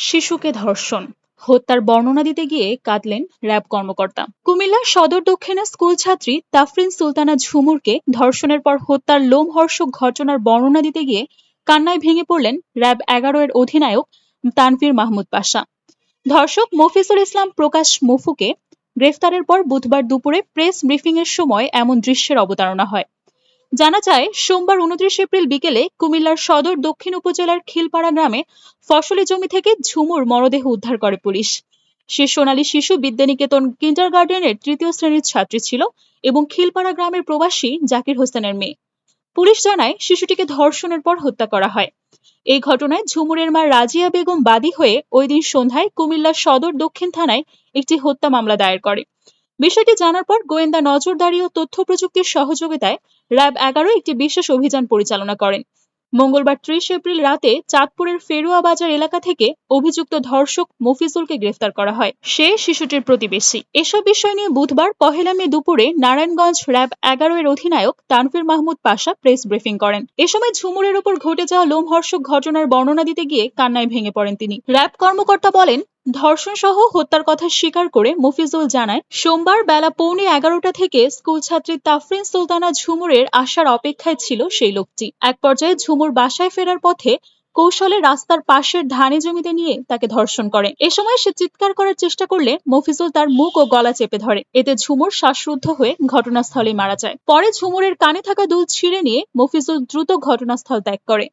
শিশুকে ধর্ষণ, হত্যার বর্ণনা দিতে গিয়ে কাঁদলেন র্যাব কর্মকর্তা। কুমিল্লার সদর দক্ষিণে স্কুল ছাত্রী তাফরিন সুলতানা ঝুমুরকে ধর্ষণের পর হত্যার লোমহর্ষক ঘটনার বর্ণনা দিতে গিয়ে কান্নায় ভেঙে পড়লেন র্যাব এগারো এর অধিনায়ক তানভীর মাহমুদ পাশা। ধর্ষক মফিজুল ইসলাম প্রকাশ মফুকে গ্রেফতারের পর বুধবার দুপুরে প্রেস ব্রিফিংয়ের সময় এমন দৃশ্যের অবতারণা হয়। জানা যায়, সোমবার উনত্রিশ এপ্রিল বিকেলে কুমিল্লার সদর দক্ষিণ উপজেলার খিলপাড়া গ্রামে ফসলি জমি থেকে ঝুমুর মরদেহ উদ্ধার করে পুলিশ। সে সোনালী শিশু বিদ্যানিকেতন কিন্ডার গার্ডেনের তৃতীয় শ্রেণির ছাত্রী ছিল এবং খিলপাড়া গ্রামের প্রবাসী জাকির হোসেনের মেয়ে। পুলিশ জানায়, শিশুটিকে ধর্ষণের পর হত্যা করা হয়। এই ঘটনায় ঝুমুরের মা রাজিয়া বেগম বাদী হয়ে ওই দিন সন্ধ্যায় কুমিল্লার সদর দক্ষিণ থানায় একটি হত্যা মামলা দায়ের করে। বিষয়টি জানার পর গোয়েন্দা নজরদারি ও তথ্য প্রযুক্তির সহযোগিতায় র্যাব এগারো একটি বিশেষ অভিযান পরিচালনা করেন। মঙ্গলবার ত্রিশ এপ্রিল রাতে চাঁদপুরের ফেরুয়া বাজার এলাকা থেকে অভিযুক্ত ধর্ষক মফিজুলকে গ্রেফতার করা হয়। সে শিশুটির প্রতিবেশী। এসব বিষয় নিয়ে বুধবার পহেলা মে দুপুরে নারায়ণগঞ্জ র্যাব এগারো এর অধিনায়ক তানফির মাহমুদ পাশা প্রেস ব্রিফিং করেন। এ সময় ঝুমুরের উপর ঘটে যাওয়া লোমহর্ষক ঘটনার বর্ণনা দিতে গিয়ে কান্নায় ভেঙে পড়েন তিনি। র্যাব কর্মকর্তা বলেন ধর্ষণ সহ হত্যার কথা স্বীকার করে মফিজুল জানায়, সোমবার বেলা পৌনে এগারোটা থেকে স্কুল ছাত্রী তাফরিন সুলতানা ঝুমুরের আসার অপেক্ষায় ছিল সেই লোকটি। এক পর্যায়ে ঝুমুর বাসায় ফেরার পথে কৌশলে রাস্তার পাশের ধানে জমিতে নিয়ে তাকে ধর্ষণ করে। এ সময় সে চিৎকার করার চেষ্টা করলে মফিজুল তার মুখ ও গলা চেপে ধরে। এতে ঝুমুর শ্বাসরুদ্ধ হয়ে ঘটনাস্থলে মারা যায়। পরে ঝুমুরের কানে থাকা দুল ছিঁড়ে নিয়ে মফিজুল দ্রুত ঘটনাস্থল ত্যাগ করে।